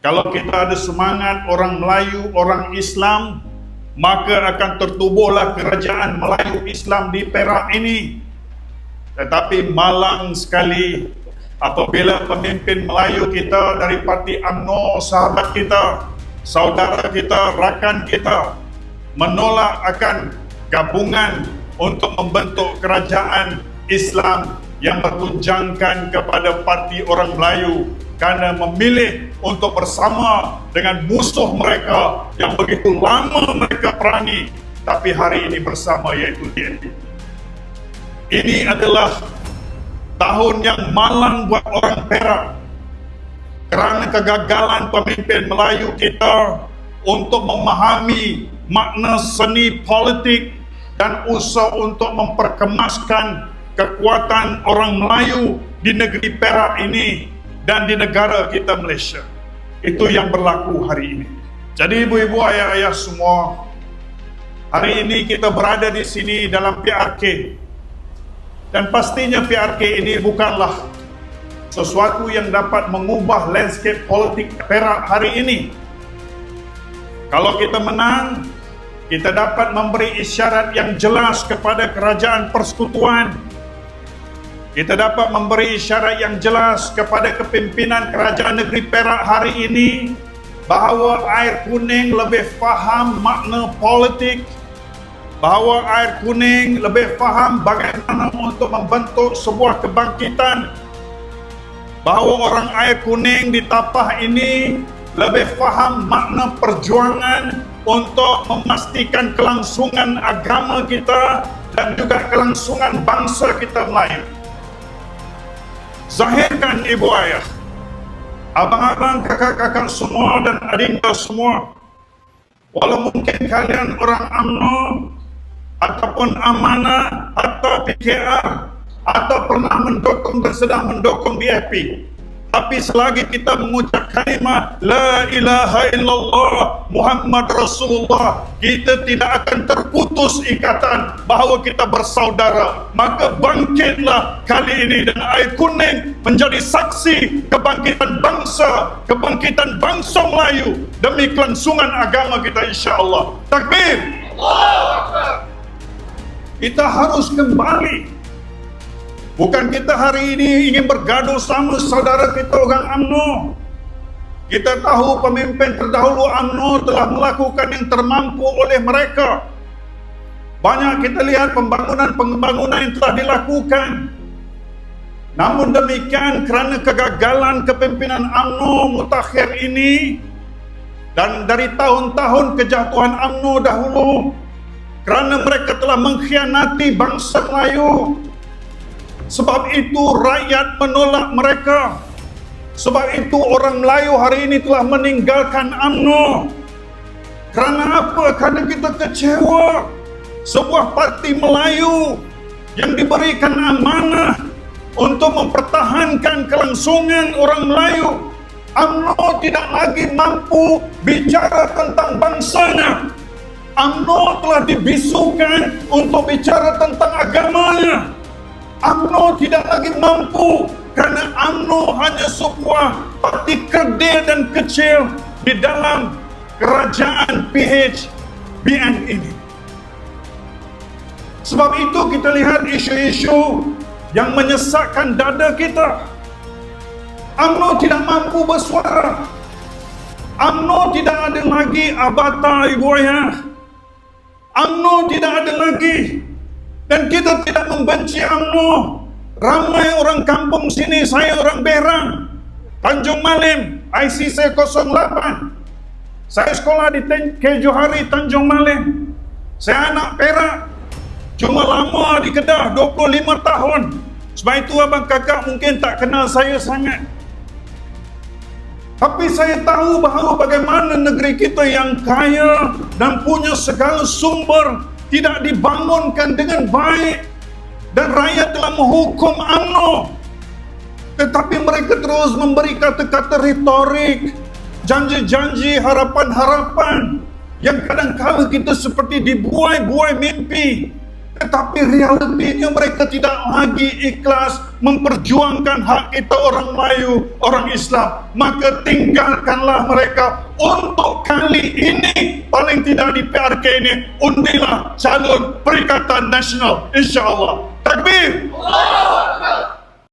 Kalau kita ada semangat orang Melayu, orang Islam, maka akan tertubuhlah kerajaan Melayu Islam di Perak ini. Tetapi malang sekali apabila pemimpin Melayu kita dari parti UMNO, sahabat kita, saudara kita, rakan kita menolak akan gabungan untuk membentuk kerajaan Islam yang bertunjangkan kepada parti orang Melayu kerana memilih untuk bersama dengan musuh mereka yang begitu lama mereka perangi tapi hari ini bersama iaitu DNP. Ini adalah tahun yang malang buat orang Perak kerana kegagalan pemimpin Melayu kita untuk memahami makna seni politik dan usaha untuk memperkemaskan kekuatan orang Melayu di negeri Perak ini dan di negara kita Malaysia. Itu yang berlaku hari ini. Jadi ibu-ibu ayah-ayah semua, hari ini kita berada di sini dalam PRK. Dan pastinya PRK ini bukanlah sesuatu yang dapat mengubah landscape politik Perak hari ini. Kalau kita menang, kita dapat memberi isyarat yang jelas kepada kerajaan persekutuan. Kita dapat memberi isyarat yang jelas kepada kepimpinan kerajaan negeri Perak hari ini bahawa air kuning lebih faham makna politik bahawa air kuning lebih faham bagaimana untuk membentuk sebuah kebangkitan bahawa orang air kuning di tapah ini lebih faham makna perjuangan untuk memastikan kelangsungan agama kita dan juga kelangsungan bangsa kita Melayu. Zahirkan ibu ayah, abang-abang, kakak-kakak semua dan adinda semua, walau mungkin kalian orang UMNO ataupun amanah atau PKR atau pernah mendukung dan sedang mendukung BFP, tapi selagi kita mengucap kalimah La ilaha illallah Muhammad Rasulullah Kita tidak akan terputus ikatan Bahawa kita bersaudara. Maka bangkitlah kali ini Dan air kuning menjadi saksi Kebangkitan bangsa Kebangkitan bangsa Melayu Demi kelangsungan agama kita insyaAllah. Takbir. Kita harus kembali Bukan kita hari ini ingin bergaduh sama saudara kita orang UMNO. Kita tahu pemimpin terdahulu UMNO telah melakukan yang termampu oleh mereka. Banyak kita lihat pembangunan-pembangunan yang telah dilakukan. Namun demikian kerana kegagalan kepimpinan UMNO mutakhir ini dan dari tahun-tahun kejatuhan UMNO dahulu kerana mereka telah mengkhianati bangsa Melayu sebab itu rakyat menolak mereka. Sebab itu orang Melayu hari ini telah meninggalkan UMNO. Kerana apa? Kerana kita kecewa. Sebuah parti Melayu yang diberikan amanah untuk mempertahankan kelangsungan orang Melayu. UMNO tidak lagi mampu bicara tentang bangsanya. UMNO telah dibisukan untuk bicara tentang agamanya. UMNO tidak lagi mampu kerana UMNO hanya sebuah parti kerdil dan kecil di dalam kerajaan PHBN ini. Sebab itu kita lihat isu-isu yang menyesakkan dada kita. UMNO tidak mampu bersuara. UMNO tidak ada lagi abata ibu ayah. UMNO tidak ada lagi dan kita tidak membenci UMNO. Ramai orang kampung sini, saya orang Berang. Tanjung Malim, IC saya 08. Saya sekolah di K. Johari, Tanjung Malim. Saya anak Perak. Cuma lama di Kedah, 25 tahun. Sebab itu abang kakak mungkin tak kenal saya sangat. Tapi saya tahu bahawa bagaimana negeri kita yang kaya dan punya segala sumber tidak dibangunkan dengan baik dan rakyat telah menghukum UMNO tetapi mereka terus memberi kata-kata retorik janji-janji harapan-harapan yang kadang-kadang kita seperti dibuai-buai mimpi. Tetapi realitinya mereka tidak lagi ikhlas memperjuangkan hak kita orang Melayu, orang Islam, maka tinggalkanlah mereka untuk kali ini paling tidak di PRK ini undilah calon Perikatan Nasional insya-Allah. Takbir. Allah